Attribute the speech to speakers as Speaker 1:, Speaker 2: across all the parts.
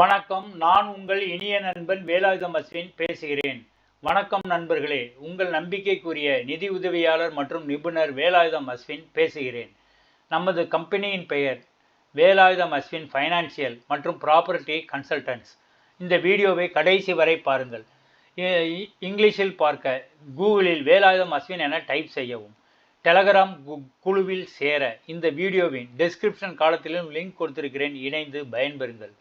Speaker 1: வணக்கம். நான் உங்கள் இனிய நண்பன் வேலாயுதம் அஸ்வின் பேசுகிறேன். வணக்கம் நண்பர்களே. உங்கள் நம்பிக்கைக்குரிய நிதி உதவியாளர் மற்றும் நிபுணர் வேலாயுதம் அஸ்வின் பேசுகிறேன். நமது கம்பெனியின் பெயர் வேலாயுதம் அஸ்வின் ஃபைனான்சியல் மற்றும் ப்ராப்பர்ட்டி கன்சல்டன்ட்ஸ் இந்த வீடியோவை கடைசி வரை பாருங்கள். இ- இங்கிலீஷில் பார்க்க கூகுளில் வேலாயுதம் அஸ்வின் என டைப் செய்யவும். டெலகிராம் கு- குழுவில் சேர இந்த வீடியோவின் டெஸ்கிரிப்ஷன் காலத்திலும் லிங்க் கொடுத்திருக்கிறேன். இணைந்து பயன்பெறுங்கள்.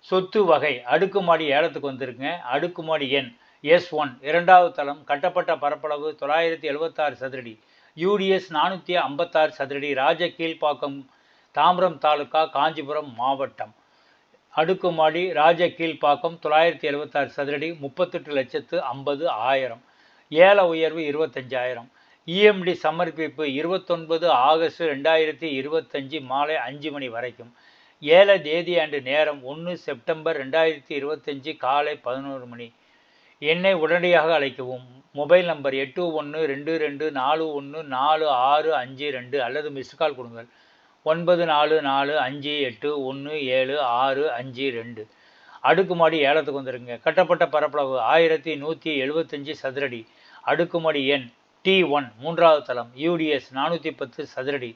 Speaker 1: சொத்து வகை. அடுக்குமாடி ஏலத்துக்கு வந்திருக்குங்க. அடுக்குமாடி எண் எஸ் ஒன் இரண்டாவது தளம். கட்டப்பட்ட பரப்பளவு தொள்ளாயிரத்தி எழுபத்தாறு சதுரடி. யூடிஎஸ் நானூற்றி ஐம்பத்தாறு சதுரடி. ராஜ கீழ்ப்பாக்கம் தாம்பரம் தாலுக்கா காஞ்சிபுரம் மாவட்டம். அடுக்குமாடி ராஜ கீழ்ப்பாக்கம் தொள்ளாயிரத்தி எழுபத்தாறு சதுரடி. முப்பத்தெட்டு லட்சத்து ஐம்பது ஆயிரம். ஏல உயர்வு இருபத்தஞ்சாயிரம். இஎம்டி சமர்ப்பிப்பு இருபத்தொன்பது ஆகஸ்ட் ரெண்டாயிரத்தி இருபத்தஞ்சி மாலை அஞ்சு மணி வரைக்கும். ஏழை தேதி அன்று நேரம் ஒன்று செப்டம்பர் ரெண்டாயிரத்தி இருபத்தஞ்சி காலை பதினோரு மணி. என்னை உடனடியாக அழைக்கவும். மொபைல் நம்பர் எட்டு ஒன்று ரெண்டு ரெண்டு நாலு ஒன்று நாலு ஆறு அஞ்சு ரெண்டு அல்லது மிஸ்டு கால் கொடுங்கள். ஒன்பது நாலு நாலு அஞ்சு எட்டு ஒன்று ஏழு ஆறு அஞ்சு ரெண்டு. அடுக்குமாடி ஏலத்துக்கு வந்துருங்க. கட்டப்பட்ட பரப்பளவு ஆயிரத்தி நூற்றி எழுபத்தஞ்சி சதுரடி. அடுக்குமாடி எண் டி ஒன் மூன்றாவது தளம் யூடிஎஸ் நானூற்றி பத்து சதுரடி.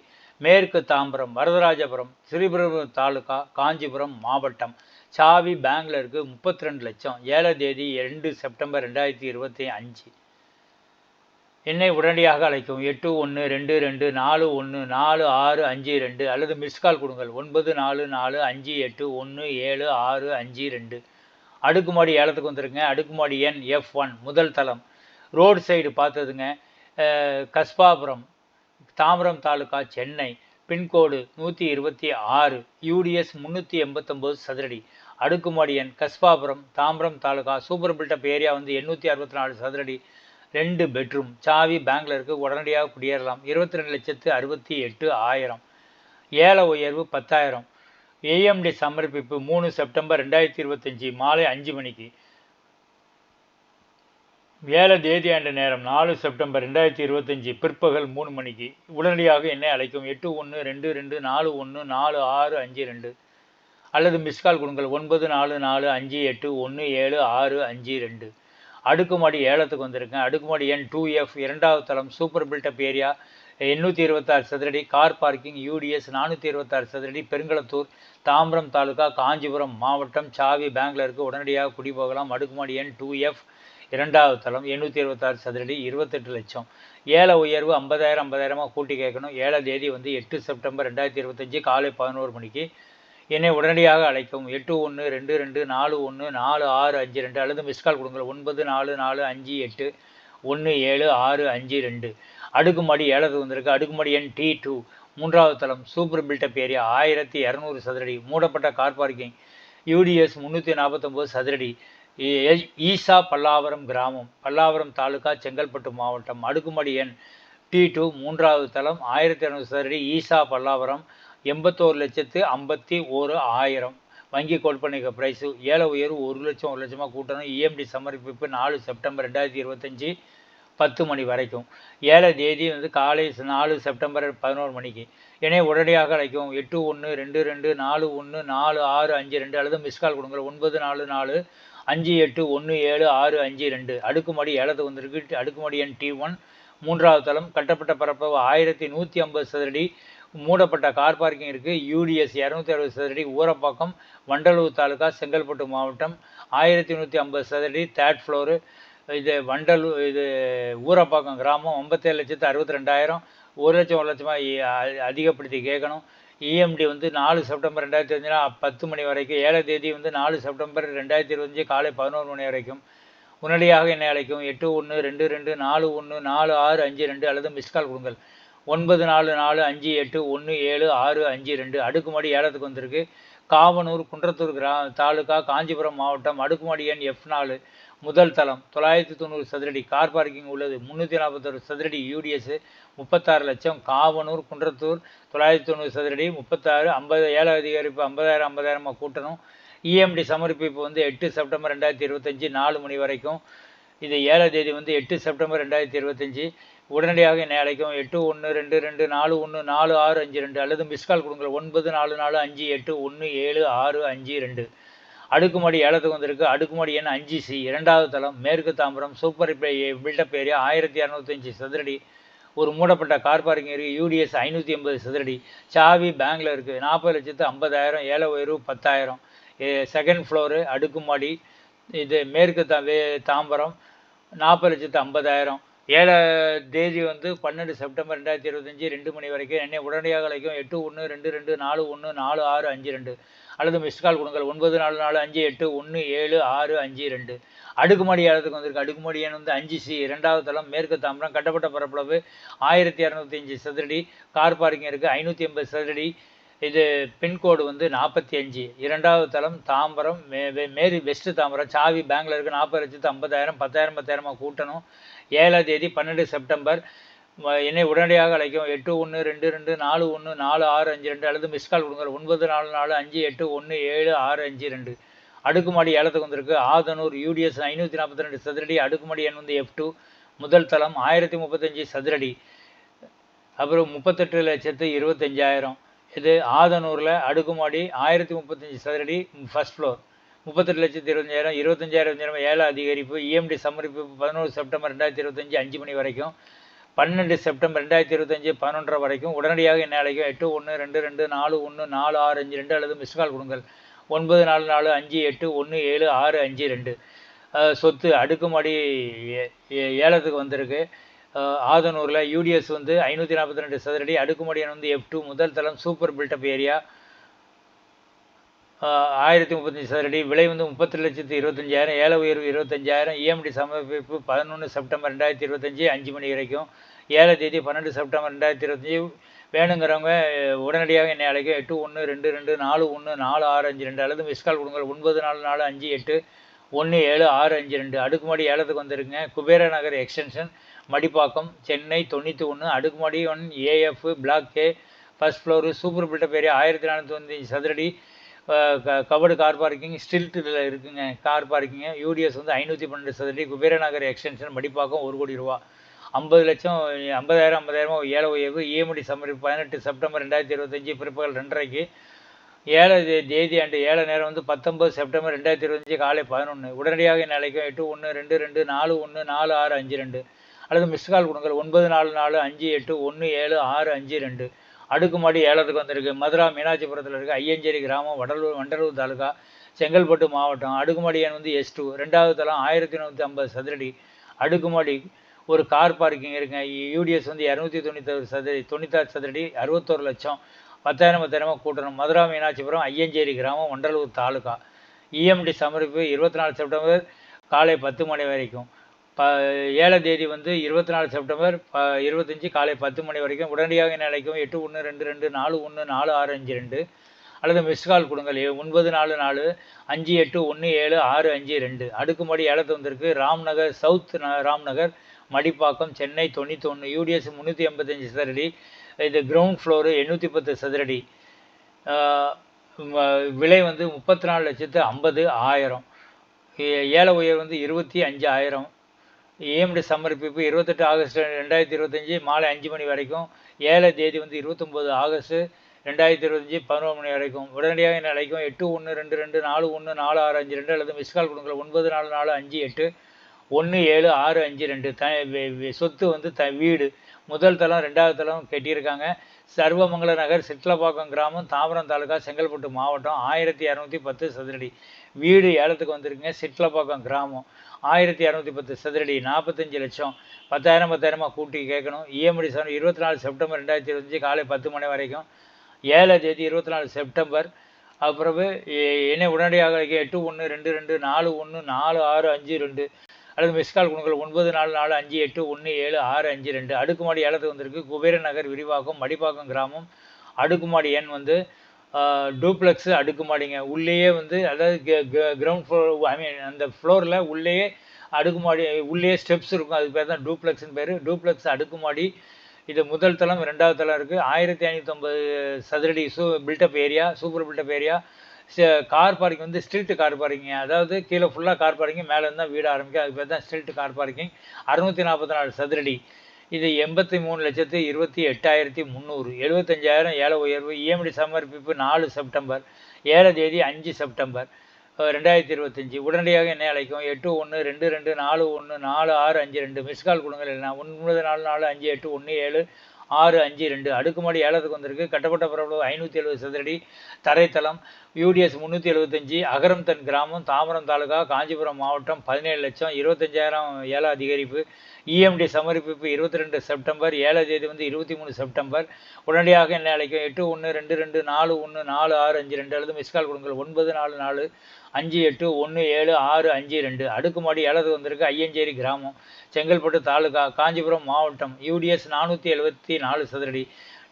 Speaker 1: மேற்கு தாம்பரம் வரதராஜபுரம் ஸ்ரீபெரும்புரம் தாலுகா காஞ்சிபுரம் மாவட்டம். சாவி பெங்களூருக்கு முப்பத்தி ரெண்டு லட்சம். ஏழாம் தேதி ரெண்டு செப்டம்பர் ரெண்டாயிரத்தி இருபத்தி அஞ்சு. என்னை உடனடியாக அழைக்கவும். எட்டு ஒன்று ரெண்டு ரெண்டு நாலு ஒன்று நாலு ஆறு அஞ்சு ரெண்டு அல்லது மிஸ் கால் கொடுங்கள். ஒன்பது நாலு நாலு அஞ்சு எட்டு ஒன்று ஏழு ஆறு அஞ்சு ரெண்டு. அடுக்குமாடி ஏலத்துக்கு வந்துருங்க. அடுக்குமாடி எண் எஃப் ஒன் முதல் தளம். ரோடு சைடு பார்த்ததுங்க. கஸ்பாபுரம் தாம்பரம் தாலுகா சென்னை. பின்கோடு நூற்றி இருபத்தி ஆறு யூடிஎஸ் முந்நூற்றி எண்பத்தொம்போது சதுரடி. அடுக்குமாடி எண் Kasbapuram Tambaram taluka super built up area வந்து எண்ணூற்றி அறுபத்தி நாலு சதுரடி ரெண்டு பெட்ரூம். சாவி பேங்க்ல உடனடியாக குடியேறலாம். இருபத்தி ரெண்டு லட்சத்து அறுபத்தி எட்டு ஆயிரம். ஏல உயர்வு பத்தாயிரம். ஏஎம்டி சமர்ப்பிப்பு மூணு செப்டம்பர் ரெண்டாயிரத்தி இருபத்தஞ்சி மாலை அஞ்சு மணிக்கு. வேலை தேதி ஆண்ட நேரம் நாலு செப்டம்பர் ரெண்டாயிரத்தி இருபத்தஞ்சி பிற்பகல் மூணு மணிக்கு. உடனடியாக என்னை அழைக்கும். எட்டு ஒன்று ரெண்டு ரெண்டு நாலு ஒன்று நாலு ஆறு அஞ்சு ரெண்டு. அல்லது மிஸ்கால் கொடுங்கள். ஒன்பது நாலு நாலு அஞ்சு எட்டு ஒன்று ஏழு ஆறு அஞ்சு ரெண்டு. அடுக்குமாடி ஏலத்துக்கு வந்திருக்கேன். அடுக்குமாடி எண் டூ எஃப் இரண்டாவது தளம் சூப்பர் பில்டப் ஏரியா எண்ணூற்றி இருபத்தாறு சதுரடி கார் பார்க்கிங் யூடிஎஸ் நானூற்றி இருபத்தாறு சதுரடி பெருங்களத்தூர் தாம்பரம் தாலுகா காஞ்சிபுரம் மாவட்டம் சாவி பேங்க்ல உடனடியாக குடி போகலாம். அடுக்குமாடி எண் டூ எஃப் இரண்டாவது தளம் எண்ணூற்றி இருபத்தாறு சதுரடி இருபத்தெட்டு லட்சம். ஏழை உயர்வு ஐம்பதாயிரம் ஐம்பதாயிரமாக கூட்டி கேட்கணும். ஏழை தேதி வந்து எட்டு செப்டம்பர் ரெண்டாயிரத்தி இருபத்தஞ்சி காலை பதினோரு மணிக்கு என்னை உடனடியாக அழைக்கவும். எட்டு ஒன்று ரெண்டு ரெண்டு நாலு ஒன்று நாலு ஆறு அஞ்சு ரெண்டு அல்லது மிஸ்கால் கொடுங்கள். ஒன்பது நாலு நாலு அஞ்சு எட்டு ஒன்று ஏழு ஆறு அஞ்சு ரெண்டு. அடுக்குமாடி ஏழது வந்திருக்கு அடுக்குமாடி எண் டி டூ மூன்றாவது தளம் சூப்பர் பில்டப் ஏரியா ஆயிரத்தி இரநூறு சதுரடி. மூடப்பட்ட கார் பார்க்கிங். யூடிஎஸ் முந்நூற்றி நாற்பத்தொம்போது சதுரடி. ஈசா பல்லாவரம் கிராமம் பல்லாவரம் தாலுகா செங்கல்பட்டு மாவட்டம் அடுக்குமடி எண் டி டூ மூன்றாவது தளம் ஆயிரத்தி இரநூறு சதுரடி ஈசா பல்லாவரம் எண்பத்தோரு லட்சத்து ஐம்பத்தி ஒரு ஆயிரம். வங்கி கோட் ப்ரைஸு ஏழை உயர்வு ஒரு லட்சம் ஒரு லட்சமாக கூட்டணும். இஎம்டி சமர்ப்பிப்பு நாலு செப்டம்பர் ரெண்டாயிரத்தி இருபத்தஞ்சி பத்து மணி வரைக்கும். ஏழை தேதி வந்து காலை நாலு செப்டம்பர் பதினோரு மணிக்கு. என்னை உடனடியாக அழைக்கும் எட்டு ஒன்று ரெண்டு ரெண்டு நாலு ஒன்று நாலு ஆறு அஞ்சு ரெண்டு அல்லது மிஸ்கால் கொடுங்க ஒன்பது நாலு நாலு அஞ்சு எட்டு ஒன்று ஏழு ஆறு அஞ்சு ரெண்டு. அடுக்குமாடி ஏலத்து வந்திருக்கு அடுக்குமாடி எண் டி ஒன் மூன்றாவது தளம். கட்டப்பட்ட பரப்பளவு ஆயிரத்தி நூற்றி ஐம்பது சதுரடி. மூடப்பட்ட கார் பார்க்கிங் இருக்குது யூடிஎஸ் இரநூத்தி அறுபது சதுரடி. ஊரப்பாக்கம் வண்டலூர் தாலுகா செங்கல்பட்டு மாவட்டம். ஆயிரத்தி நூற்றி ஐம்பது சதுரடி. தேர்ட் ஃப்ளோரு இது வண்டலூர் இது ஊரப்பாக்கம் கிராமம். ஐம்பத்தேழு லட்சத்து அறுபத்தி ரெண்டாயிரம். ஒரு லட்சம் ஒரு லட்சமாக அதிகப்படுத்தி கேட்கணும். இஎம்டி வந்து நாலு செப்டம்பர் ரெண்டாயிரத்தி அஞ்சுனா பத்து மணி வரைக்கும் ஏழாம் தேதி வந்து நாலு செப்டம்பர் ரெண்டாயிரத்தி இருபத்தஞ்சு காலை பதினோரு மணி வரைக்கும். உடனடியாக என்னை அழைக்கும் எட்டு ஒன்று ரெண்டு ரெண்டு நாலு ஒன்று நாலு ஆறு அஞ்சு ரெண்டு அல்லது மிஸ்கால் கொடுங்கள். ஒன்பது நாலு நாலு அஞ்சு எட்டு ஒன்று ஏழு ஆறு அஞ்சு ரெண்டு. அடுக்குமாடி ஏலத்துக்கு வந்திருக்கு. காவனூர் குன்றத்தூர் கிரா தாலுகா காஞ்சிபுரம் மாவட்டம் அடுக்குமாடி எண் எஃப் நாலு. முதல் தளம். தொள்ளாயிரத்தி தொண்ணூறு சதுரடி. கார் பார்க்கிங் உள்ளது. முந்நூற்றி நாற்பத்தொரு சதுரடி. யூடிஎஸ் முப்பத்தாறு லட்சம். காவனூர் குன்றத்தூர். தொள்ளாயிரத்தி தொண்ணூறு சதுரடி. முப்பத்தாறு ஐம்பது ஏழை அதிகரிப்பு ஐம்பதாயிரம் ஐம்பதாயிரமாக கூட்டணும். இஎம்டி சமர்ப்பிப்பு வந்து எட்டு செப்டம்பர் ரெண்டாயிரத்தி இருபத்தஞ்சி நாலு மணி வரைக்கும். இது ஏழாம் தேதி வந்து எட்டு செப்டம்பர் ரெண்டாயிரத்தி இருபத்தஞ்சி. உடனடியாக என்னை அழைக்கும் எட்டு ஒன்று ரெண்டு ரெண்டு நாலு ஒன்று நாலு ஆறு அஞ்சு ரெண்டு அல்லது மிஸ்கால் கொடுங்கள். ஒன்பது நாலு நாலு அஞ்சு எட்டு ஒன்று ஏழு ஆறு அஞ்சு ரெண்டு. அடுக்குமாடி ஏலத்துக்கு வந்திருக்கு. அடுக்குமாடி எண் அஞ்சு சி இரண்டாவது தளம் மேற்கு தாம்பரம் சூப்பர் பில்டப் ஏரியா ஆயிரத்தி இரநூத்தஞ்சி சதுரடி. ஒரு மூடப்பட்ட கார் பார்க்கிங் இருக்குது யூடிஎஸ் ஐநூற்றி எண்பது சதுரடி. சாவி பேங்கில் இருக்குது நாற்பது லட்சத்து ஐம்பதாயிரம் ஏழை உயர்வு பத்தாயிரம். செகண்ட் ஃப்ளோரு அடுக்குமாடி. இது மேற்கு தா தாம்பரம் நாற்பது லட்சத்து ஐம்பதாயிரம். ஏழை தேதி வந்து பன்னெண்டு செப்டம்பர் ரெண்டாயிரத்தி இருபத்தஞ்சி ரெண்டு மணி வரைக்கும் என்னை உடனடியாக அழைக்கும் எட்டு ஒன்று ரெண்டு ரெண்டு நாலு ஒன்று நாலு ஆறு அஞ்சு ரெண்டு. அல்லது மிஸ்ட் கால் கொடுங்கள். ஒன்பது நாலு நாலு அஞ்சு எட்டு ஒன்று ஏழு ஆறு அஞ்சு ரெண்டு. அடுக்குமாடி ஏலத்துக்கு வந்திருக்கு. அடுக்குமாடி எண் வந்து அஞ்சு சி இரண்டாவது தளம் மேற்கு தாம்பரம் கட்டப்பட்ட பரப்பளவு ஆயிரத்தி இரநூத்தி அஞ்சு சதுரடி. கார் பார்க்கிங் இருக்குது ஐநூற்றி எண்பது சதுரடி. இது பின்கோடு வந்து நாற்பத்தி அஞ்சு. இரண்டாவது தளம் தாம்பரம் மே மேரி வெஸ்ட்டு தாம்பரம் சாவி பேங்கில் இருக்குது நாற்பது லட்சத்து ஐம்பதாயிரம் பத்தாயிரம் பத்தாயிரமாக கூட்டணும். ஏழாம் தேதி பன்னெண்டு செப்டம்பர். என்னை உடனடியாக அழைக்கும் எட்டு ஒன்று ரெண்டு ரெண்டு நாலு ஒன்று நாலு ஆறு அஞ்சு ரெண்டு அல்லது மிஸ்கால் கொடுங்க ஒன்பது நாலு நாலு அஞ்சு எட்டு ஒன்று ஏழு ஆறு அஞ்சு ரெண்டு. அடுக்குமாடி ஏலத்துக்கு வந்திருக்கு. ஆதனூர் யூடிஎஸ் ஐநூற்றி நாற்பத்தி ரெண்டு சதுரடி அடுக்குமாடி எண் வந்து எஃப் டூ முதல் தளம் ஆயிரத்தி முப்பத்தஞ்சு சதுரடி. அப்புறம் முப்பத்தெட்டு லட்சத்து இருபத்தஞ்சாயிரம். இது ஆதனூரில் அடுக்குமாடி ஆயிரத்தி முப்பத்தஞ்சு சதுரடி ஃபஸ்ட் ஃப்ளோர் முப்பத்தெட்டு லட்சத்து இருபத்தஞ்சாயிரம். இருபத்தஞ்சாயிரம் ஏழை அதிகரிப்பு. இஎம்டி சமர்ப்பிப்பு பதினோரு செப்டம்பர் ரெண்டாயிரத்தி இருபத்தஞ்சி அஞ்சு மணி வரைக்கும். பன்னெண்டு செப்டம்பர் ரெண்டாயிரத்தி இருபத்தஞ்சு பதினொன்றரை வரைக்கும் உடனடியாக என்ன அழைக்கும் எட்டு ஒன்று ரெண்டு ரெண்டு நாலு ஒன்று நாலு ஆறு அஞ்சு ரெண்டு அல்லது மிஸ்கால் கொடுங்கள். ஒன்பது நாலு நாலு அஞ்சு எட்டு ஒன்று ஏழு ஆறு அஞ்சு ரெண்டு. சொத்து அடுக்குமாடி ஏலத்துக்கு வந்திருக்கு. ஆதனூரில் யூடிஎஸ் வந்து ஐநூற்றி நாற்பத்தி ரெண்டு சதுரடி அடுக்குமாடியன் வந்து எஃப் டூ முதல் தளம் சூப்பர் பில்டப் ஏரியா ஆயிரத்தி முப்பத்தஞ்சு சதுரடி. விலை வந்து முப்பத்தி லட்சத்து இருபத்தஞ்சாயிரம் ஏல உயர்வு இருபத்தஞ்சாயிரம் இஎம்டி சமர்ப்பிப்பு பதினொன்று செப்டம்பர் ரெண்டாயிரத்தி இருபத்தஞ்சி அஞ்சு மணி வரைக்கும். ஏழை தேதி பன்னெண்டு செப்டம்பர் ரெண்டாயிரத்தி இருபத்தஞ்சி. வேணுங்கிறவங்க உடனடியாக என்னை அழைக்கும் எட்டு ஒன்று ரெண்டு ரெண்டு நாலு ஒன்று நாலு ஆறு அஞ்சு ரெண்டு அல்லது மிஸ்கால் கொடுங்க ஒன்பது நாலு நாலு அஞ்சு எட்டு ஒன்று ஏழு ஆறு அஞ்சு ரெண்டு. அடுக்குமாடி ஏலத்துக்கு வந்திருக்குங்க குபேர நகர் எக்ஸ்டென்ஷன் மடிப்பாக்கம் சென்னை தொண்ணூற்றி ஒன்று அடுக்குமாடி one AF block K first floor super built up area ஆயிரத்தி நானூற்றி தொண்ணூற்றி சதுரடி. கவர்டு கார் பார்க்கிங் ஸ்டில்ட்டில் இருக்குங்க. Car parking. யூடிஎஸ் வந்து ஐநூற்றி பன்னெண்டு சதுரடி குபேரநகர் எக்ஸ்டென்ஷன் மடிப்பாக்கம் ஒரு கோடி ரூபா. ஐம்பது லட்சம் ஐம்பதாயிரம் ஐம்பதாயிரம் ஏழை உயர்வு இஎம்டி சம்மரி பதினெட்டு செப்டம்பர் ரெண்டாயிரத்தி இருபத்தஞ்சி பிற்பகல் ரெண்டரைக்கு. ஏழை தேதி அண்டு ஏழை நேரம் வந்து பத்தொம்பது செப்டம்பர் ரெண்டாயிரத்தி இருபத்தஞ்சி காலை பதினொன்று உடனடியாக நிலைக்கும் அழைக்கும் எட்டு ஒன்று ரெண்டு ரெண்டு நாலு ஒன்று நாலு ஆறு அஞ்சு ரெண்டு. அல்லது மிஸ் கால் கொடுங்கள். ஒன்பது நாலு நாலு அஞ்சு எட்டு ஒன்று ஏழு ஆறு அஞ்சு ரெண்டு. அடுக்குமாடி ஏலத்துக்கு வந்திருக்கு. மதுரா மீனாட்சிபுரத்தில் இருக்குது ஐயஞ்சேரி கிராமம் வடலூர் வண்டலூர் தாலுகா செங்கல்பட்டு மாவட்டம். அடுக்குமாடி எண் வந்து எஸ் டூ ரெண்டாவது தளம் ஆயிரத்தி நூற்றி ஐம்பது சதுரடி. அடுக்குமாடி ஒரு கார் பார்க்கிங் இருக்குங்க யூடிஎஸ் வந்து இரநூத்தி தொண்ணூத்தொரு சதுரடி தொண்ணூத்தாறு சதுரடி அறுபத்தோரு லட்சம் பத்தாயிரம் பத்தாயிரமாக கூட்டணும். மதுரா மீனாட்சிபுரம் ஐயஞ்சேரி கிராமம் வண்டலூர் தாலுகா. இஎம்டி சமர்ப்பு இருபத்தி நாலு செப்டம்பர் காலை பத்து மணி வரைக்கும். ப ஏழாம் தேதி வந்து இருபத்தி நாலு செப்டம்பர் ப இருபத்தஞ்சி காலை பத்து மணி வரைக்கும் உடனடியாக என்ன அழைக்கும்? எட்டு ஒன்று ரெண்டு ரெண்டு நாலு ஒன்று நாலு ஆறு அஞ்சு ரெண்டு. அல்லது மிஸ் கால் கொடுங்கள். ஒன்பது நாலு நாலு அஞ்சு எட்டு ஒன்று ஏழு ஆறு அஞ்சு ரெண்டு. அடுக்குமாடி ஏலத்து வந்திருக்கு. ராம்நகர் சவுத் ராம்நகர் மடிப்பாக்கம் சென்னை தொண்ணூற்றி ஒன்று யூடிஎஸ் முந்நூற்றி எண்பத்தஞ்சு சதுரடி. இது கிரவுண்ட் ஃப்ளோரு எண்ணூற்றி பத்து சதுரடி. விலை வந்து முப்பத்தி நாலு லட்சத்து ஐம்பது ஆயிரம். ஏழை உயர் வந்து இருபத்தி அஞ்சு ஆயிரம். ஏஎம்டி சமர்ப்பிப்பு இருபத்தெட்டு ஆகஸ்ட் ரெண்டாயிரத்தி இருபத்தஞ்சி மாலை அஞ்சு மணி வரைக்கும் ஏழை தேதி வந்து இருபத்தொம்போது ஆகஸ்ட்டு ரெண்டாயிரத்தி இருபத்தஞ்சி பதினோரு மணி வரைக்கும். உடனடியாக என்ன அழைக்கும் எட்டு ஒன்று ரெண்டு ரெண்டு நாலு ஒன்று நாலு ஆறு அஞ்சு ரெண்டு அல்லது மிஸ்கால் கொடுங்க ஒன்பது நாலு நாலு அஞ்சு எட்டு ஒன்று ஏழு ஆறு அஞ்சு ரெண்டு. த சொத்து வந்து த வீடு. முதல் தளம் ரெண்டாவது தளம் கட்டியிருக்காங்க. சர்வமங்கல நகர் சிட்லப்பாக்கம் கிராமம் தாம்பரம் தாலுகா செங்கல்பட்டு மாவட்டம் ஆயிரத்தி இரநூத்தி பத்து சதுரடி. வீடு ஏலத்துக்கு வந்திருக்குங்க சிட்லப்பாக்கம் கிராமம். ஆயிரத்தி இரநூத்தி பத்து சதுரடி நாற்பத்தஞ்சு லட்சம். பத்தாயிரம் பத்தாயிரமாக கூட்டி கேட்கணும். இஎம்டி சார் இருபத்தி நாலு செப்டம்பர் ரெண்டாயிரத்தி இருபத்தஞ்சி காலை பத்து மணி வரைக்கும். ஏழாம் தேதி இருபத்தி நாலு செப்டம்பர். அப்புறம் என்னை உடனடியாக எட்டு ஒன்று ரெண்டு ரெண்டு நாலு ஒன்று நாலு ஆறு அஞ்சு ரெண்டு. அல்லது மிஸ்கால் குணங்கள் ஒன்பது நாலு நாலு அஞ்சு எட்டு ஒன்று ஏழு ஆறு அஞ்சு ரெண்டு. அடுக்குமாடி ஏலத்துக்கு வந்திருக்கு. குபேர நகர் விரிவாக்கம் மடிப்பாக்கம் கிராமம். அடுக்குமாடி எண் வந்து டூப்ளெக்ஸு அடுக்குமாடிங்க. உள்ளேயே வந்து அதாவது கிரவுண்ட் ஃப்ளோர் ஐ மீன் அந்த ஃப்ளோரில் உள்ளேயே அடுக்குமாடி உள்ளேயே ஸ்டெப்ஸ் இருக்கும். அதுக்கு பேர் தான் டூப்ளெக்ஸ்னு பேர். டூப்ளெக்ஸ் அடுக்குமாடி. இது முதல் தளம் ரெண்டாவது தளம் இருக்குது ஆயிரத்தி ஐநூற்றம்பது சதுரடி சூ built up area super built up area car parking வந்து ஸ்ட்ரீட் கார் பார்க்கிங் அதாவது கீழே ஃபுல்லாக கார் பார்க்கிங் மேலே இருந்தால் வீடு ஆரம்பிக்கும். அதுக்கு பேர் தான் ஸ்ட்ரீட் கார் பார்க்கிங் அறுநூற்றி நாற்பத்தி நாலு சதுரடி. இது எண்பத்தி மூணு லட்சத்து இருபத்தி எட்டாயிரத்தி முந்நூறு எழுபத்தஞ்சாயிரம் ஏழை உயர்வு. இஎம்டி சமர்ப்பிப்பு நாலு செப்டம்பர். ஏழை தேதி அஞ்சு செப்டம்பர். ரெண்டாயிரத்தி இருபத்தஞ்சி. உடனடியாக என்ன அழைக்கும் எட்டு ஒன்று ரெண்டு ரெண்டு நாலு ஒன்று நாலு ஆறு அஞ்சு ரெண்டு. மிஸ் கால் கொடுங்கள். இல்லைனா ஒன்பது நாலு நாலு அஞ்சு எட்டு ஒன்று ஏழு ஆறு அஞ்சு ரெண்டு. அடுக்குமாடி ஏலத்துக்கு வந்திருக்கு. கட்டப்பட்ட பரப்பளவு ஐநூற்றி எழுபது சதுரடி தரைத்தளம். யூடிஎஸ் முந்நூற்றி எழுபத்தஞ்சி. அகரம் தன் கிராமம் தாம்பரம் தாலுகா காஞ்சிபுரம் மாவட்டம் பதினேழு லட்சம் இருபத்தஞ்சாயிரம் ஏல அதிகரிப்பு. இஎம்டி சமர்ப்பிப்பு இருபத்தி ரெண்டு செப்டம்பர் ஏழாம் தேதி வந்து இருபத்தி மூணு செப்டம்பர். உடனடியாக என்ன அழைக்கும். எட்டு ஒன்று ரெண்டு ரெண்டு நாலு ஒன்று நாலு ஆறு அஞ்சு ரெண்டு. அல்லது மிஸ்கால் கொடுங்கள். ஒன்பது நாலு நாலு அஞ்சு எட்டு ஒன்று ஏழு ஆறு அஞ்சு ரெண்டு. அடுக்குமாடி ஏழது வந்திருக்கு ஐயஞ்சேரி கிராமம். செங்கல்பட்டு தாலுகா காஞ்சிபுரம் மாவட்டம். யூடிஎஸ் நானூற்றி எழுபத்தி நாலு சதுரடி.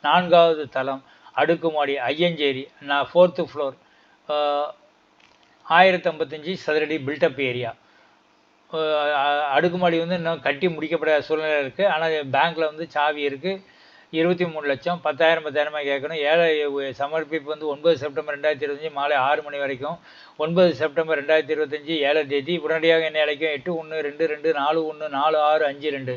Speaker 1: நான்காவது தளம் அடுக்குமாடி ஐயஞ்சேரி. நான் ஃபோர்த்து ஃப்ளோர் ஆயிரத்தி ஐம்பத்தஞ்சு சதுரடி பில்டப் ஏரியா அடுக்குமாடி வந்து இன்னும் கட்டி முடிக்கப்படாத சூழ்நிலை இருக்குது ஆனால் பேங்க்கில் வந்து சாவி இருக்குது இருபத்தி மூணு லட்சம் பத்தாயிரம் பத்தாயிரமாக கேட்கணும். ஏழை சமர்ப்பிப்பு வந்து ஒன்பது செப்டம்பர் ரெண்டாயிரத்தி இருபத்தஞ்சி மாலை ஆறு மணி வரைக்கும். ஒன்பது செப்டம்பர் ரெண்டாயிரத்தி இருபத்தஞ்சி ஏழாம் தேதி உடனடியாக என்ன அழைக்கும். எட்டு ஒன்று ரெண்டு ரெண்டு நாலு ஒன்று நாலு ஆறு அஞ்சு ரெண்டு.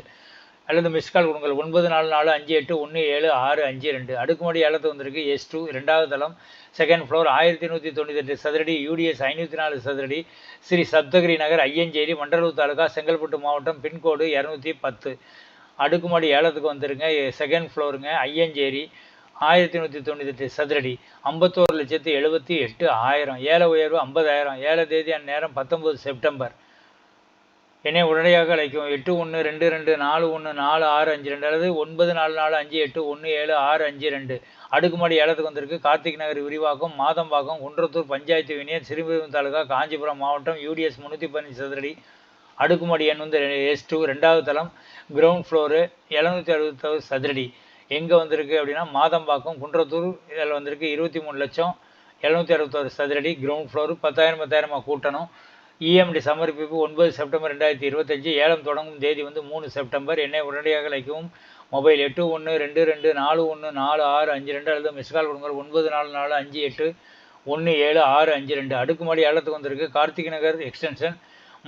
Speaker 1: அல்லது மிஸ்கால் கொடுங்கள். ஒன்பது நாலு நாலு அஞ்சு எட்டு ஒன்று ஏழு ஆறு அஞ்சு ரெண்டு. அடுக்குமாடி ஏலத்து வந்திருக்கு. எஸ் டூ ரெண்டாவது தளம். செகண்ட் ஃப்ளோர் ஆயிரத்தி நூற்றி தொண்ணூற்றி எட்டு சதுரடி யூடிஎஸ் ஐநூற்றி நாலு சதுரடி. ஸ்ரீ சப்தகிரி நகர் ஐயஞ்சேரி மண்டலூர் தாலுகா செங்கல்பட்டு மாவட்டம் பின்கோடு இரநூத்தி பத்து. அடுக்குமாடி ஏலத்துக்கு வந்துருங்க. செகண்ட் ஃப்ளோருங்க ஐயஞ்சேரி ஆயிரத்தி நூற்றி தொண்ணூற்றி எட்டு சதுரடி ஐம்பத்தோரு லட்சத்து எழுபத்தி எட்டு ஆயிரம். ஏழை உயர்வு ஐம்பதாயிரம். ஏழை தேதி அந்நேரம் பத்தொம்பது செப்டம்பர். என்னை உடனடியாக அழைக்கும் எட்டு ஒன்று ரெண்டு ரெண்டு நாலு ஒன்று நாலு ஆறு அஞ்சு ரெண்டு அல்லது ஒன்பது நாலு நாலு அஞ்சு எட்டு ஒன்று ஏழு ஆறு அஞ்சு ரெண்டு. அடுக்குமாடி ஏலத்துக்கு வந்திருக்கு. கார்த்திக் நகர் விரிவாக்கம் மாதம்பாக்கம் குன்றத்தூர் பஞ்சாயத்து யூனியன் சிறுபெரும் தாலுகா காஞ்சிபுரம் மாவட்டம் யூடிஎஸ் முந்நூற்றி பதினஞ்சு சதுரடி அடுக்குமாடி எண் வந்து எஸ் டூ ரெண்டாவது தளம் கிரவுண்ட் ஃப்ளோரு எழுநூற்றி அறுபத்தாறு சதுரடி. எங்கே வந்திருக்கு அப்படின்னா மாதம்பாக்கம் குன்றத்தூர் இதில் வந்திருக்கு இருபத்தி மூணு லட்சம் எழுநூற்றி அறுபத்தாறு சதுரடி கிரவுண்ட் ஃப்ளோரு பத்தாயிரம் பத்தாயிரமாக கூட்டணும். இஎம்டி சமர்ப்பிப்பு ஒன்பது செப்டம்பர் ரெண்டாயிரத்தி இருபத்தஞ்சி ஏலம் தொடங்கும் தேதி வந்து மூணு செப்டம்பர். என்னை உடனடியாக அழைக்கவும். மொபைல் எட்டு ஒன்று ரெண்டு ரெண்டு நாலு ஒன்று நாலு ஆறு அஞ்சு ரெண்டு அல்லது மிஸ்கால் கொடுங்கள். ஒன்பது நாலு நாலு அஞ்சு எட்டு ஒன்று ஏழு ஆறு அஞ்சு ரெண்டு. அடுக்குமாடி ஏலத்துக்கு வந்திருக்கு. Karthik Nagar extension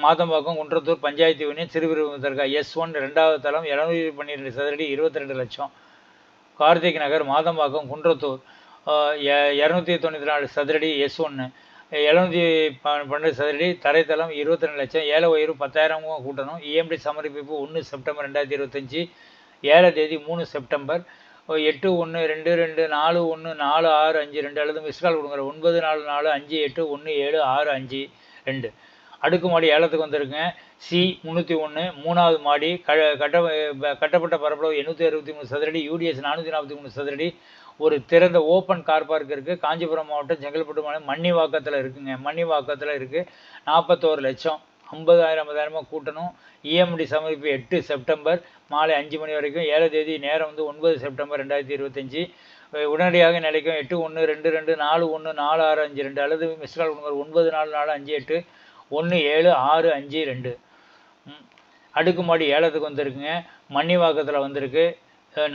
Speaker 1: Madambakkam Kundrathur panchayat union Dargah S one ரெண்டாவது தளம் இரநூத்தி பன்னிரெண்டு சதுரடி இருபத்தி ரெண்டு லட்சம். கார்த்திக் நகர் மாதம்பாக்கம் குன்றத்தூர் இரநூத்தி தொண்ணூற்றி நாலு சதுரடி எஸ் ஒன்று எழுநூற்றி பன்னெண்டு சதுரடி தரைத்தளம் இருபத்தி ரெண்டு லட்சம் ஏழை உயர்வு பத்தாயிரமும் கூட்டணும். இஎம்டி சமர்ப்பிப்பு ஒன்று செப்டம்பர் ரெண்டாயிரத்தி இருபத்தஞ்சி ஏழை தேதி மூணு செப்டம்பர் எட்டு ஒன்று ரெண்டு ரெண்டு நாலு ஒன்று நாலு ஆறு அஞ்சு ரெண்டு அல்லது மிஸ்கால் கொடுங்குற ஒன்பது நாலு நாலு அஞ்சு எட்டு ஒன்று ஏழு ஆறு அஞ்சு ரெண்டு. அடுக்குமாடி ஏலத்துக்கு வந்திருக்குங்க சி முந்நூற்றி ஒன்று மூணாவது மாடி க கட்ட கட்டப்பட்ட பரப்பளவு எண்ணூற்றி அறுபத்தி மூணு சதுரடி யூடிஎஸ் நானூற்றி நாற்பத்தி மூணு சதுரடி. ஒரு திறந்த ஓப்பன் கார் பார்க் இருக்குது காஞ்சிபுரம் மாவட்டம் செங்கல்பட்டு மாவட்டம் மன்னிவாக்கத்தில் இருக்குங்க. மன்னிவாக்கத்தில் இருக்குது நாற்பத்தோரு லட்சம். ஐம்பதாயிரம் ஐம்பதாயிரமாக கூட்டணும். இஎம்டி சமர்ப்பி எட்டு செப்டம்பர். மாலை அஞ்சு மணி வரைக்கும். ஏழு தேதி நேரம் வந்து ஒன்பது செப்டம்பர் ரெண்டாயிரத்தி இருபத்தஞ்சி. உடனடியாக நிலைக்கும் எட்டு ஒன்று ரெண்டு ரெண்டு நாலு ஒன்று நாலு ஆறு அஞ்சு ரெண்டு. அல்லது மிஸ்கால் ஒன்பது நாலு நாலு அஞ்சு எட்டு. ஒன்று ஏழு ஆறு அஞ்சு ரெண்டு. அடுக்குமாடி ஏலத்துக்கு வந்திருக்குங்க. மன்னிவாக்கத்தில் வந்திருக்கு.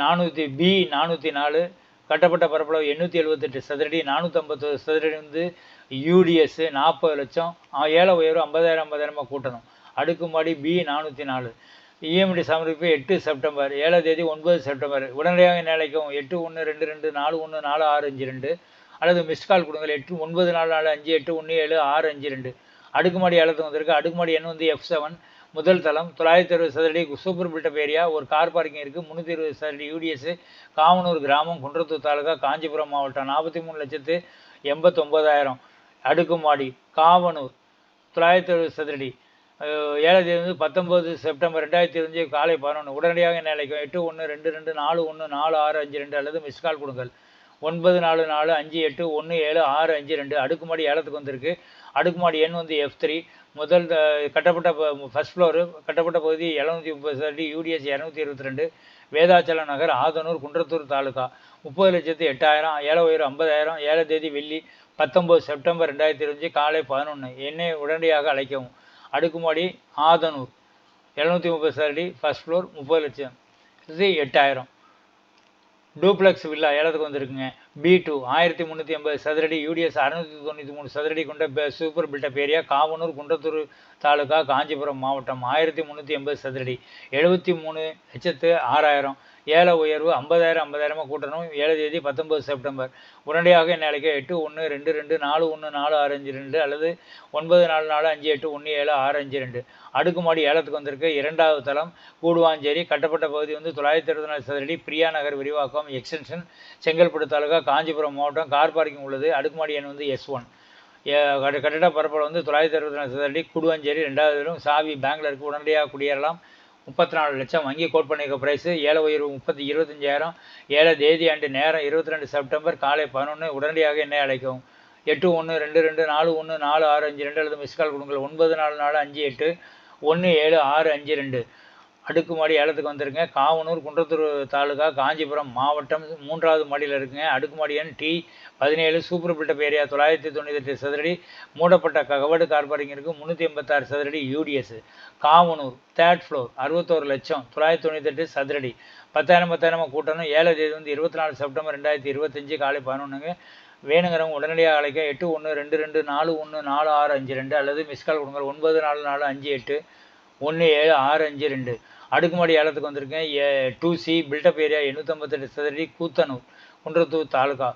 Speaker 1: நானூற்றி பி நானூற்றி நாலு. கட்டப்பட்ட பரப்பளவு எண்ணூற்றி எழுபத்தெட்டு சதுரடி நானூற்றம்பத்தொரு சதுரடி வந்து யூடிஎஸ்ஸு நாற்பது லட்சம். ஏழை உயர்வு ஐம்பதாயிரம் ஐம்பதாயிரமாக கூட்டணும். அடுக்குமாடி பி நானூற்றி நாலு. இஎம்டி சமர்ப்பிப்பு எட்டு செப்டம்பர். ஏழாம் தேதி ஒன்பது செப்டம்பர். உடனடியாக நிலைக்கும். எட்டு ஒன்று ரெண்டு ரெண்டு நாலு ஒன்று நாலு ஆறு அஞ்சு ரெண்டு. அல்லது மிஸ்கால் கொடுங்கள். எட்டு ஒன்பது நாலு நாலு அஞ்சு எட்டு ஒன்று ஏழு ஆறு அஞ்சு ரெண்டு. அடுக்குமாடி ஏலத்துக்கு வந்திருக்கு. அடுக்குமாடி எண் வந்து எஃப் செவன் முதல் தளம். தொள்ளாயிரத்தி அறுபது சதுரடி சூப்பர் பில்டப் ஏரியா. ஒரு கார் பார்க்கிங் இருக்குது முந்நூற்றி இருபது சதுரடி யூடிஎஸ் காமனூர் கிராமம் குன்றத்தூர் தாலுகா காஞ்சிபுரம் மாவட்டம். நாற்பத்தி மூணு லட்சத்து எண்பத்தொம்போதாயிரம் அடுக்குமாடி காவனூர். தொள்ளாயிரத்தி அறுபது சதுரடி. ஏழாம் தேதி பத்தொம்போது பத்தொம்பது செப்டம்பர் ரெண்டாயிரத்தி இருபஞ்சு காலை பதினொன்று. உடனடியாக நிலைக்கும்? எட்டு ஒன்று ரெண்டு ரெண்டு நாலு ஒன்று நாலு ஆறு அஞ்சு ரெண்டு அல்லது மிஸ்கால் கொடுங்கள். ஒன்பது நாலு நாலு அஞ்சு எட்டு ஒன்று ஏழு ஆறு அஞ்சு ரெண்டு. அடுக்குமாடி ஏலத்துக்கு வந்திருக்கு. அடுக்குமாடி எண் வந்து எஃப் த்ரீ முதல் கட்டப்பட்ட ஃபஸ்ட் ஃப்ளோரு கட்டப்பட்ட பகுதி எழுநூற்றி முப்பது அடி யூடிஎஸ் இரநூத்தி இருபத்தி ரெண்டு. வேதாச்சலம் நகர் ஆதனூர் குன்றத்தூர் தாலுகா. முப்பது லட்சத்து எட்டாயிரம் ஏழை உயரம் ஐம்பதாயிரம் ஏழை தேதி வெள்ளி பத்தொம்பது செப்டம்பர் ரெண்டாயிரத்தி இருபஞ்சு காலை பதினொன்று என்னை உடனடியாக அழைக்கவும். அடுக்குமாடி ஆதனூர் எழுநூற்றி முப்பது சதுரடி ஃபஸ்ட் ஃப்ளோர் முப்பது லட்சம் இது எட்டாயிரம். டூப்ளெக்ஸ் வில்லா ஏலத்துக்கு வந்திருக்குங்க. பி டூ ஆயிரத்தி முந்நூற்றி எண்பது சதுரடி யூடிஎஸ் அறுநூற்றி தொண்ணூற்றி மூணு சதுரடி கொண்ட super built up area Kavanur Kundrathur taluka Kanchipuram மாவட்டம் ஆயிரத்தி முந்நூற்றி எண்பது சதுரடி. எழுபத்தி மூணு லட்சத்து ஆறாயிரம். ஏழை உயர்வு ஐம்பதாயிரம் ஐம்பதாயிரமாக கூட்டணும். ஏழு தேதி பத்தொம்பது செப்டம்பர். உடனடியாக என்ன அழைக்க? எட்டு ஒன்று ரெண்டு ரெண்டு நாலு ஒன்று நாலு ஆறு அஞ்சு ரெண்டு அல்லது ஒன்பது நாலு நாலு அஞ்சு எட்டு ஒன்று ஏழு ஆறு அஞ்சு ரெண்டு. அடுக்குமாடி ஏலத்துக்கு வந்திருக்கு. இரண்டாவது தளம் கூடுவாஞ்சேரி. கட்டப்பட்ட பகுதி வந்து தொள்ளாயிரத்தி அறுபத்தி நாலு சதுரடி பிரியா நகர் விரிவாக்கம் எக்ஸ்டென்ஷன். செங்கல்பட்டு தாலுகா காஞ்சிபுரம் மாவட்டம் கார் பார்க்கிங் உள்ளது. அடுக்குமாடி எண் வந்து எஸ் ஒன் கட்டிட பரப்பளவு வந்து தொள்ளாயிரத்தி அறுபத்தி நாலு சதுரடி. கூடுவாஞ்சேரி ரெண்டாவது தளம் சாவி பேங்க்ல இருக்கு. உடனடியாக குடியேறலாம். முப்பத்தி நாலு லட்சம் வங்கி கோட் பண்ணிக்க ப்ரைஸு ஏழை உயர்வு முப்பத்தி இருபத்தஞ்சாயிரம் ஏழை தேதி ஆண்டு நேரம் இருபத்தி ரெண்டு செப்டம்பர் காலை பதினொன்று உடனடியாக என்னை அழைக்கவும் எட்டு ஒன்று ரெண்டு ரெண்டு நாலு ஒன்று நாலு ஆறு அஞ்சு ரெண்டு அல்லது மிஸ் கால் கொடுங்கள். ஒன்பது நாலு நாலு அஞ்சு எட்டு ஒன்று ஏழு ஆறு அஞ்சு ரெண்டு. அடுக்குமாடி ஏலத்துக்கு வந்துருங்க. காவனூர் குன்றத்தூர் தாலுகா காஞ்சிபுரம் மாவட்டம் மூன்றாவது மாடியில் இருக்குங்க. அடுக்குமாடி எண் டி பதினேழு சூப்பர் பில்டப் ஏரியா தொள்ளாயிரத்தி தொண்ணூற்றி சதுரடி மூடப்பட்ட கவடு கார் பார்க்கிங் இருக்குது முந்நூற்றி எண்பத்தாறு சதுரடி யூடிஎஸ் காவனூர் தேர்ட் ஃப்ளோர் அறுபத்தோரு லட்சம் தொள்ளாயிரத்தி தொண்ணூத்தெட்டு சதுரடி. பத்தாயிரம் பத்தாயிரமா கூட்டணும். ஏழை தேதி வந்து இருபத்தி நாலு செப்டம்பர் ரெண்டாயிரத்தி இருபத்தஞ்சு காலை பதினொன்றுங்க வேணுங்கிறவங்க உடனடியாக அழைக்க எட்டு ஒன்று ரெண்டு ரெண்டு நாலு ஒன்று நாலு ஆறு அஞ்சு ரெண்டு அல்லது மிஸ்கால் கொடுங்க. ஒன்பது நாலு நாலு அஞ்சு எட்டு ஒன்று ஏழு ஆறு அஞ்சு ரெண்டு. அடுக்குமாடி ஏலத்துக்கு வந்திருக்கேன். A two C built up area எண்ணூற்றம்பத்தெட்டு சதுரடி கூத்தனூர் குன்றத்தூர் தாலுகா.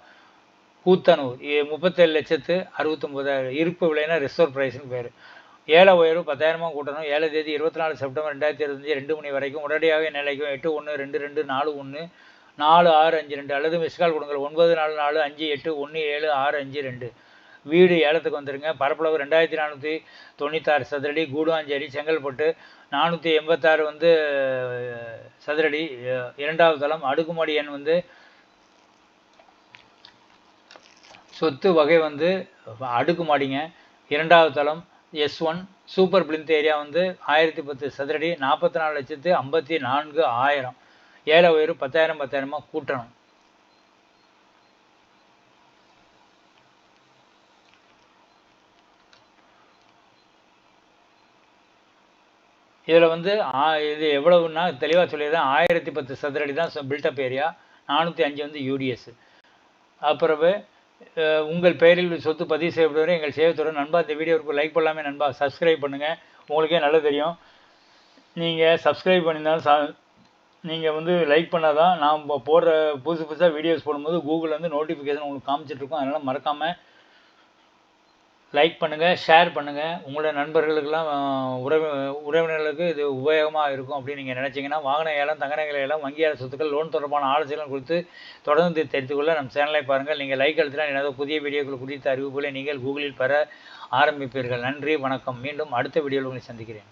Speaker 1: கூத்தனூர் ஏ- முப்பத்தேழு லட்சத்து அறுபத்தொம்போதாயிரம் இருப்பு விலைனா ரிசர்வ் ப்ரைஸ்னு பேர். ஏழை உயர்வு பத்தாயிரமாக கூட்டணும். ஏழை தேதி இருபத்தி நாலு செப்டம்பர் ரெண்டாயிரத்தி இருபத்தஞ்சி ரெண்டு மணி வரைக்கும். உடனடியாக நிலைக்கும் எட்டு ஒன்று ரெண்டு ரெண்டு நாலு ஒன்று நாலு ஆறு அஞ்சு ரெண்டு அல்லது மிஸ்கால் கொடுங்கள். ஒன்பது நாலு நாலு அஞ்சு எட்டு ஒன்று ஏழு ஆறு அஞ்சு ரெண்டு. வீடு ஏலத்துக்கு வந்துருங்க பரப்பளவு ரெண்டாயிரத்தி நானூற்றி தொண்ணூத்தாறு சதுரடி. கூடுவாஞ்சேரி செங்கல்பட்டு நானூற்றி எண்பத்தாறு வந்து சதுரடி இரண்டாவது தளம் அடுக்குமாடி எண் வந்து சொத்து வகை வந்து அடுக்குமாடிங்க. இரண்டாவது தளம் S one super plinth area வந்து ஆயிரத்தி பத்து சதுரடி நாற்பத்தி நாலு லட்சத்து ஐம்பத்தி நான்கு ஆயிரம். ஏழை உயர் பத்தாயிரம் பத்தாயிரமாக கூட்டணும். இதில் வந்து ஆ- இது எவ்வளவுன்னா தெளிவாக சொல்லிடுறேன் ஆயிரத்தி பத்து சதுரடி தான் பில்டப் ஏரியா நானூற்றி அஞ்சு வந்து யூடிஎஸ் அப்புறவு உங்கள் பெயரில் சொத்து பதிவு செய்யப்படுவரை எங்கள் சேவத்துடன் நண்பா இந்த வீடியோவுக்கு லைக் பண்ணலாமே நண்பா சப்ஸ்கிரைப் பண்ணுங்கள் உங்களுக்கே நல்லா தெரியும். நீங்கள் சப்ஸ்கிரைப் பண்ணியிருந்தாலும் சா நீங்கள் வந்து லைக் பண்ணால் தான் நான் போடுற புதுசு புதுசாக வீடியோஸ் போடும்போது கூகுளில் வந்து நோட்டிஃபிகேஷன் உங்களுக்கு காமிச்சிட்ருக்கோம் அதனால் மறக்காமல் லைக் பண்ணுங்கள் ஷேர் பண்ணுங்கள் உங்களோட நண்பர்களுக்கெல்லாம் உறவு உறவினர்களுக்கு இது உபயோகமாக இருக்கும் அப்படின்னு நீங்கள் நினச்சிங்கன்னா வாகன ஏலம் தங்க நகை ஏலம் வங்கியாளர் சொத்துக்கள் லோன் தொடர்பான ஆலோசனைகள் குறித்து தொடர்ந்து தெரிந்து கொள்ள நம் சேனலை பாருங்கள். நீங்கள் லைக் அழுத்தினால் எனது புதிய வீடியோக்கள் குறித்த அறிவிப்புகளை நீங்கள் கூகுளில் பெற ஆரம்பிப்பீர்கள். நன்றி வணக்கம். மீண்டும் அடுத்த வீடியோவில் உங்களை சந்திக்கிறேன்.